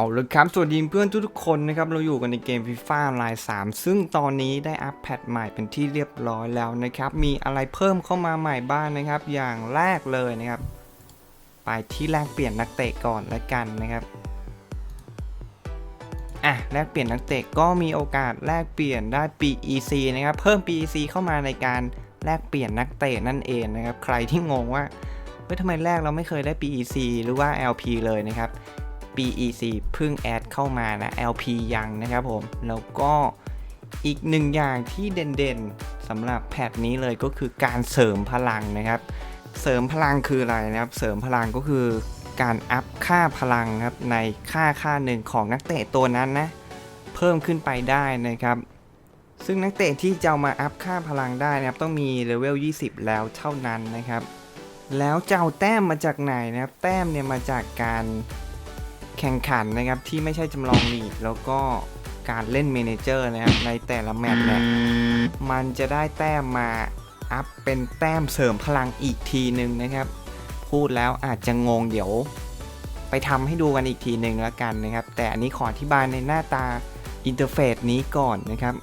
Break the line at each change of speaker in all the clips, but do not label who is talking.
เอาลยครับ สวัสดีเพื่อนทุกๆคนนะครับ เราอยู่กันในเกม FIFA Online 3ซึ่งตอนนี้ได้อัปแพทใหม่เป็นที่เรียบร้อยแล้วนะครับ มีอะไรเพิ่มเข้ามาใหม่บ้างนะครับ อย่างแรกเลยนะครับ ไปที่แลกเปลี่ยนนักเตะก่อนแล้วกันนะครับ อะ แลกเปลี่ยนนักเตะก็มีโอกาสแลกเปลี่ยนได้ PEC นะครับ เพิ่ม PEC เข้ามาในการแลกเปลี่ยนนักเตะนั่นเองนะครับ ใครที่งงว่าเฮ้ยทำไมแรกเราไม่เคยได้ PEC หรือว่า LP เลยนะครับ PEC เพิ่งแอดเข้ามานะ LP ยังนะครับผม แล้วก็อีกหนึ่งอย่างที่เด่นๆสำหรับแพทนี้เลยก็คือการเสริมพลังนะครับ เสริมพลังคืออะไรนะครับ เสริมพลังก็คือการอัพค่าพลังครับในค่าค่าหนึ่งของนักเตะตัวนั้นนะ เพิ่มขึ้นไปได้นะครับ ซึ่งนักเตะที่จะมาอัพค่าพลังได้นะครับ ต้องมีเลเวล 20 แล้วเท่านั้นนะครับ แล้วจะเอาแต้มมาจากไหนนะครับ แต้มเนี่ยมาจากการ แข่งขันนะครับที่ไม่ใช่จำลองลีกแล้วก็การเล่นเมนเจอร์นะครับในแต่ละแมตช์เนี่ยมันจะได้แต้มมาอัพเป็นแต้มเสริมพลังอีกทีหนึ่งนะครับ พูดแล้วอาจจะงงเดี๋ยว ไปทำให้ดูกันอีกทีหนึ่งแล้วกันนะครับ แต่อันนี้ขออธิบายในหน้าตาอินเทอร์เฟซนี้ก่อนนะครับ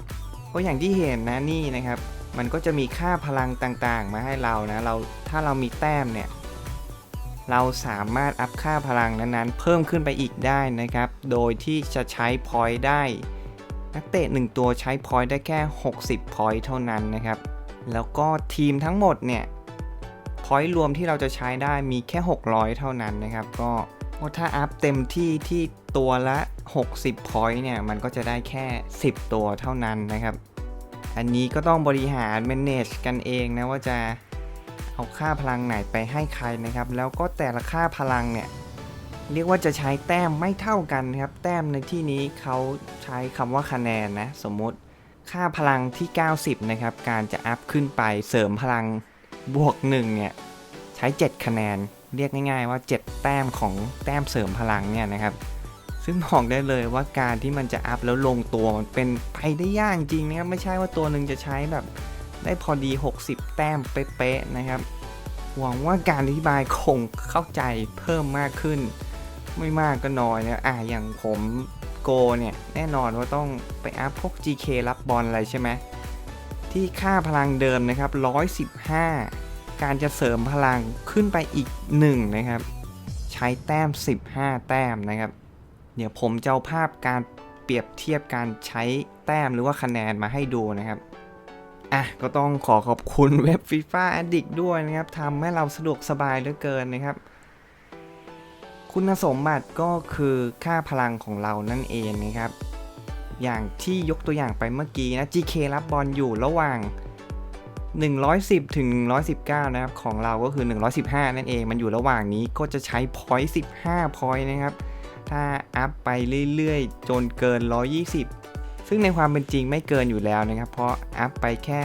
ก็อย่างที่เห็นนะนี่นะครับ มันก็จะมีค่าพลังต่างๆ มาให้เรานะเราถ้าเรามีแต้มเนี่ย เราสามารถอัพค่าพลังนั้นๆ เพิ่มขึ้นไปอีกได้นะครับ โดยที่จะใช้พอยต์ได้ นักเตะ 1 ตัวใช้พอยต์ได้แค่ 60พอยต์เท่านั้นนะครับ แล้วก็ทีมทั้งหมดเนี่ยพอยต์รวมที่เราจะใช้ได้มีแค่ 600 เท่านั้นนะครับ ก็ถ้าอัพเต็มที่ที่ตัวละ 60พอยต์เนี่ยมันก็จะได้แค่ 10 ตัวเท่านั้นนะครับ อันนี้ก็ต้องบริหาร manage กันเองนะว่าจะ เอาค่าพลังไหนไปให้ใครนะครับ แล้วก็แต่ละค่าพลังเนี่ยเรียกว่าจะใช้แต้มไม่เท่ากันครับ แต้มในที่นี้เขาใช้คำว่าคะแนนนะสมมติค่าพลังที่ 90 นะครับ การจะอัพขึ้นไปเสริมพลังบวก1เนี่ยใช้ 7 คะแนน เรียกง่ายๆว่า 7 แต้มของแต้มเสริมพลังเนี่ยนะครับ ซึ่งบอกได้เลยว่าการที่มันจะอัพแล้วลงตัวมันเป็นไปได้ยากจริงนะครับไม่ใช่ว่าตัวหนึ่งจะใช้แบบ ได้พอดี 60 แต้มเป๊ะๆนะครับ หวังว่าการอธิบายคงเข้าใจเพิ่มมากขึ้น ไม่มากก็น้อยนะอะอย่างผมโกเนี่ย แน่นอนว่าต้องไปอัพพวก GK รับบอลอะไรใช่ไหมที่ค่าพลังเดิมนะครับ 115 การจะเสริมพลังขึ้นไปอีก 1 นะครับ ใช้แต้ม 15 แต้มนะครับ เดี๋ยวผมจะเอาภาพการเปรียบเทียบการใช้แต้มหรือว่าคะแนนมาให้ดูนะครับ อะก็ต้องขอขอบคุณเว็บ FIFA Addict ด้วยนะครับทำให้เราสะดวกสบายเหลือเกินนะครับ คุณสมบัติก็คือค่าพลังของเรานั่นเองนะครับ อย่างที่ยกตัวอย่างไปเมื่อกี้นะ GK รับบอลอยู่ระหว่าง 110 ถึง 119 นะครับ ของเราก็คือ 115 นั่นเอง มันอยู่ระหว่างนี้ก็จะใช้ point 15 point นะครับ ถ้าอัพไปเรื่อยๆ จนเกิน 120 ซึ่งในความเป็นจริงไม่เกินอยู่แล้วนะครับ เพราะอัพไปแค่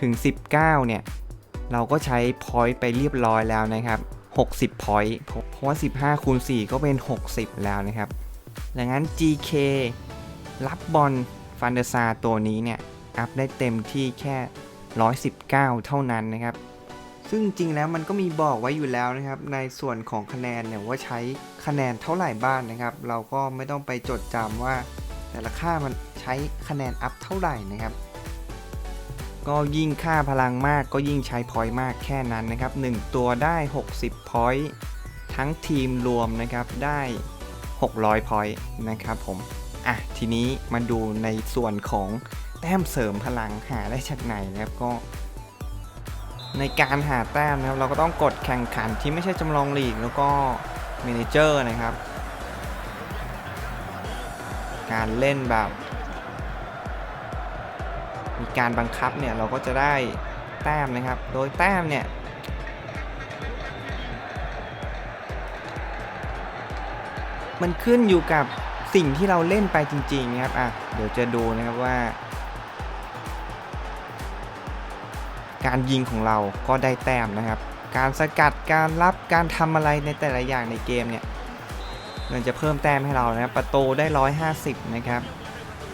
ถึง 19 เนี่ย เราก็ใช้ point ไปเรียบร้อยแล้วนะครับ 60 point เพราะว่า 15คูณ4ก็เป็น 60 แล้วนะครับ ดังนั้น GK รับบอลฟันเดอร์ซาตัวนี้เนี่ย อัพได้เต็มที่แค่ 119 เท่านั้นนะครับ ซึ่งจริงแล้วมันก็มีบอกไว้อยู่แล้วนะครับ ในส่วนของคะแนนเนี่ยว่าใช้คะแนนเท่าไหร่บ้างนนะครับ เราก็ไม่ต้องไปจดจำว่า แต่ละค่ามันใช้คะแนนอัพเท่าไหร่นะครับ ก็ยิ่งค่าพลังมากก็ยิ่งใช้พอยต์มากแค่นั้นนะครับ 1 ตัวได้ 60พอยต์ทั้งทีมรวมนะครับได้ 600พอยต์นะครับผม อะ ทีนี้มาดูในส่วนของแต้มเสริมพลังหาได้จากไหนนะครับก็ ในการหาแต้มนะครับเราก็ต้องกดแข่งขันที่ไม่ใช่จำลองลีกแล้วก็เมนเจอร์นะครับ การเล่นแบบ มีการบังคับเนี่ยเราก็จะได้แต้มนะครับ โดยแต้มเนี่ยมันขึ้นอยู่กับสิ่งที่เราเล่นไปจริงๆนะครับอะเดี๋ยวจะดูนะครับว่า การยิงของเราก็ได้แต้มนะครับ การสกัดการรับการทำอะไรในแต่ละอย่างในเกมเนี่ย มันจะเพิ่มแต้มให้เรานะครับ ประตูได้ 150 นะครับ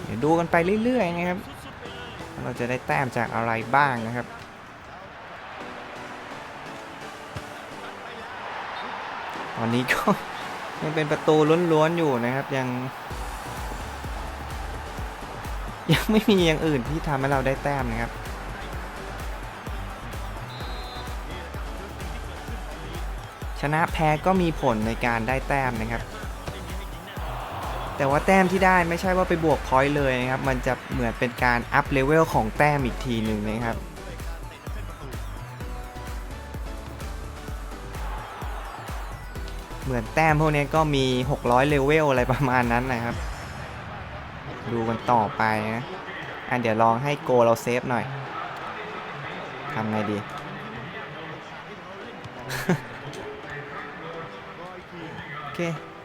เดี๋ยวดูกันไปเรื่อยๆนะครับ เราจะได้แต้มจากอะไรบ้างนะครับตอนนี้ก็ยังเป็นประตูล้วนๆอยู่นะครับยัง ยังไม่มีอย่างอื่นที่ทำให้เราได้แต้มนะครับชนะแพ้ก็มีผลในการได้แต้มนะครับ แต่ว่าแต้มที่ได้ไม่ใช่ว่าไปบวกพอยต์เลยนะครับ มันจะเหมือนเป็นการอัพเลเวลของแต้มอีกทีหนึ่งนะครับเหมือนแต้มพวกนี้ก็มี 600 เลเวลอะไรประมาณนั้นนะครับ ดูกันต่อไปนะอะเดี๋ยวลองให้โกเราเซฟหน่อยทำไงดี โอเค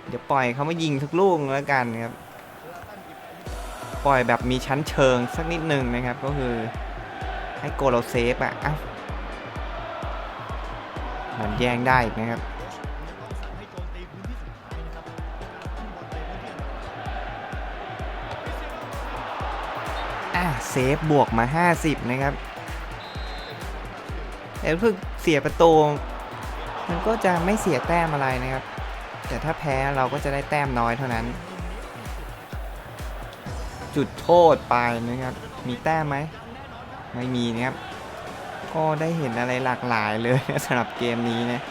เดี๋ยวปล่อยเขามายิงสักลูกแล้วกันครับ ปล่อยแบบมีชั้นเชิงสักนิดหนึ่งนะครับ ก็คือให้โกเราเซฟอะอ้ามันแย่งได้นะครับอะเซฟบวกมา 50 นะครับแต่เพิ่งเสียประตู มันก็จะไม่เสียแต้มอะไรนะครับ แต่ถ้าแพ้เราก็จะได้แต้มน้อยเท่านั้น จุดโทษไปนะครับ มีแต้มไหม ไม่มีนะครับ ก็ได้เห็นอะไรหลากหลายเลยสำหรับเกมนี้นะ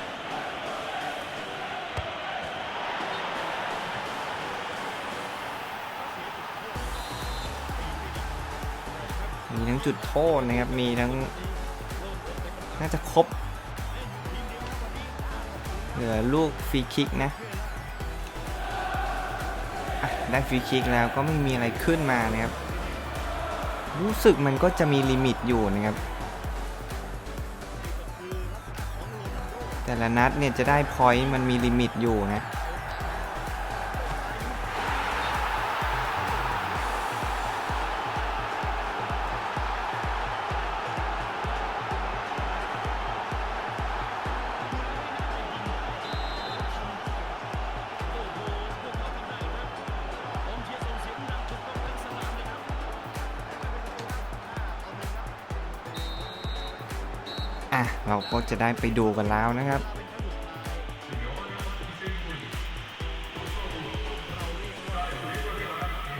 มีทั้งจุดโทษนะครับ มีทั้ง น่าจะครบ เหลือลูกฟรีคิกนะ ได้ฟรีคิกแล้วก็ไม่มีอะไรขึ้นมานะครับ รู้สึกมันก็จะมีลิมิตอยู่นะครับ แต่ละนัดเนี่ยจะได้พอยต์มันมีลิมิตอยู่นะ อะเราก็จะได้ไปดูกันแล้วนะครับ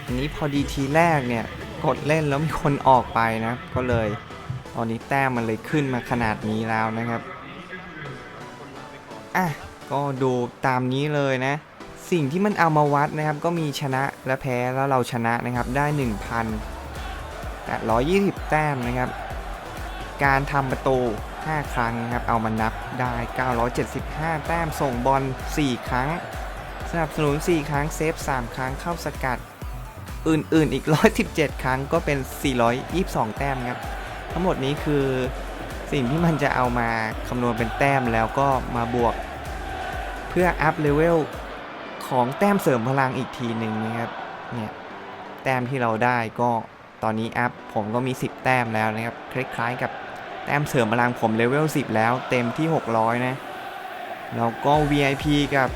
อันนี้พอดีทีแรกเนี่ยกดเล่นแล้วมีคนออกไปนะ ก็เลยตอนนี้แต้มมันเลยขึ้นมาขนาดนี้แล้วนะครับอะก็ดูตามนี้เลยนะ สิ่งที่มันเอามาวัดนะครับ ก็มีชนะและแพ้แล้วเราชนะนะครับได้ 1,820 แต้มนะครับ การทำประตู 5 ครั้งนะครับ เอามานับได้ 975 แต้มส่งบอล 4 ครั้ง สนับสนุน 4 ครั้ง เซฟ 3 ครั้งเข้าสกัด อื่น ๆ อีก 117 ครั้งก็เป็น 422 แต้มครับ ทั้งหมดนี้คือสิ่งที่มันจะเอามาคำนวณเป็นแต้มแล้วก็มาบวก เพื่ออัพเลเวลของแต้มเสริมพลังอีกทีหนึ่งนะครับ เนี่ย แต้มที่เราได้ก็ตอนนี้อัพผมก็มี 10 แต้มแล้วนะครับ คล้ายๆกับ แต้มเสริมพลังผมเลเวล 10 แล้วเต็มที่ 600 นะ แล้วก็ VIP กับ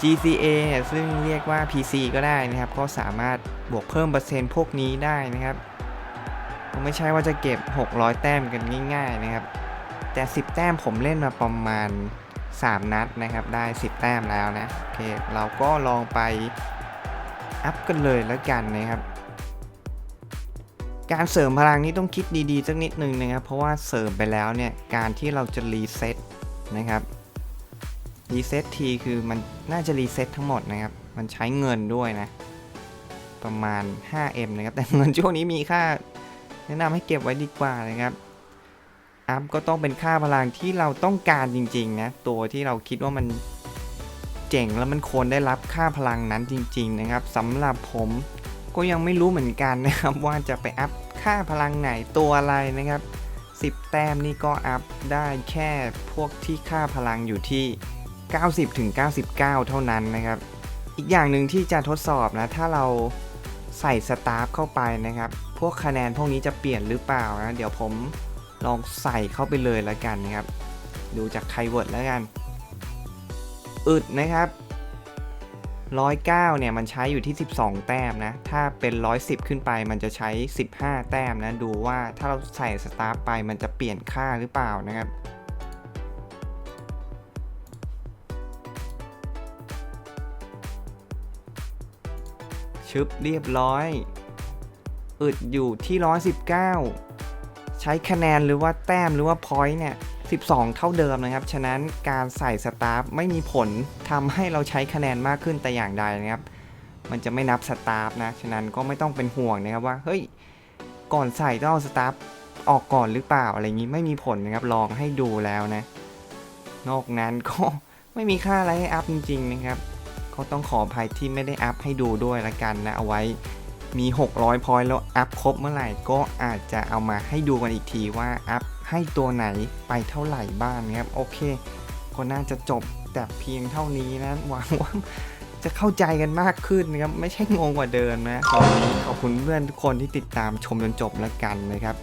GCA เนี่ยซึ่งเรียกว่า PC ก็ได้นะครับ ก็สามารถบวกเพิ่มเปอร์เซ็นต์พวกนี้ได้นะครับ ไม่ใช่ว่าจะเก็บ 600 แต้มกันง่ายๆนะครับ แต่ 10 แต้มผมเล่นมาประมาณ 3 นัดนะครับ ได้ 10 แต้มแล้วนะ โอเค เราก็ลองไปอัพกันเลยแล้วกันนะครับ การเสริมพลังนี้ต้องคิดดีๆสักนิดนึงนะครับ เพราะว่าเสริมไปแล้วเนี่ยการที่เราจะรีเซ็ตนะครับรีเซ็ตทีคือมันน่าจะรีเซ็ตทั้งหมดนะครับ มันใช้เงินด้วยนะ ประมาณ 5M นะครับ แต่เงินช่วงนี้มีค่า แนะนำให้เก็บไว้ดีกว่านะครับ อัพก็ต้องเป็นค่าพลังที่เราต้องการจริงๆนะ ตัวที่เราคิดว่ามันเจ๋งแล้วมันควรได้รับค่าพลังนั้นจริง ๆ นะครับสำหรับผม ก็ยังไม่รู้เหมือนกันนะครับว่าจะไปอัพค่าพลังไหนตัวอะไรนะครับ 10 แต้มนี่ก็อัพได้แค่พวกที่ค่าพลังอยู่ที่ 90ถึง99 เท่านั้นนะครับ อีกอย่างหนึ่งที่จะทดสอบนะ ถ้าเราใส่สตาฟเข้าไปนะครับ พวกคะแนนพวกนี้จะเปลี่ยนหรือเปล่านะ เดี๋ยวผมลองใส่เข้าไปเลยแล้วกันนะครับ ดูจากไคเวิร์ดแล้วกัน อึดนะครับ 109เนี่ยมันใช้อยู่ที่ 12 แต้มนะ ถ้าเป็น 110 ขึ้นไปมันจะใช้ 15 แต้มนะ ดูว่าถ้าเราใส่สตาร์ไปมันจะเปลี่ยนค่าหรือเปล่านะครับชึบเรียบร้อย อึดอยู่ที่ 119 ใช้คะแนนหรือว่าแต้มหรือว่าพอยต์เนี่ย 12 เท่าเดิมนะครับ ฉะนั้นการใส่สตาฟไม่มีผลทำให้เราใช้คะแนนมากขึ้นแต่อย่างใดนะครับ มันจะไม่นับสตาฟนะ ฉะนั้นก็ไม่ต้องเป็นห่วงนะครับว่า เฮ้ย ก่อนใส่ต้องเอาสตาฟออกก่อนหรือเปล่าอะไรอย่างนี้ไม่มีผลนะครับ ลองให้ดูแล้วนะ นอกนั้นก็ไม่มีค่าอะไรให้อัพจริงๆนะครับ ก็ต้องขออภัยที่ไม่ได้อัพให้ดูด้วยละกันนะ เอาไว้มี 600พอยต์แล้วอัพครบเมื่อไหร่ก็อาจจะเอามาให้ดูกันอีกทีว่าอัพ ให้ตัวไหนไปเท่าไหร่บ้างนะครับ โอเค ก็น่าจะจบแต่เพียงเท่านี้นะหวังว่าจะเข้าใจกันมากขึ้นนะครับ ไม่ใช่งงกว่าเดิมนะตอนนี้ขอบคุณเพื่อนทุกคนที่ติดตามชมจนจบแล้วกันนะครับ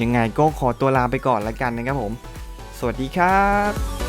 ยังไงก็ขอตัวลาไปก่อนแล้วกันนะครับผม สวัสดีครับ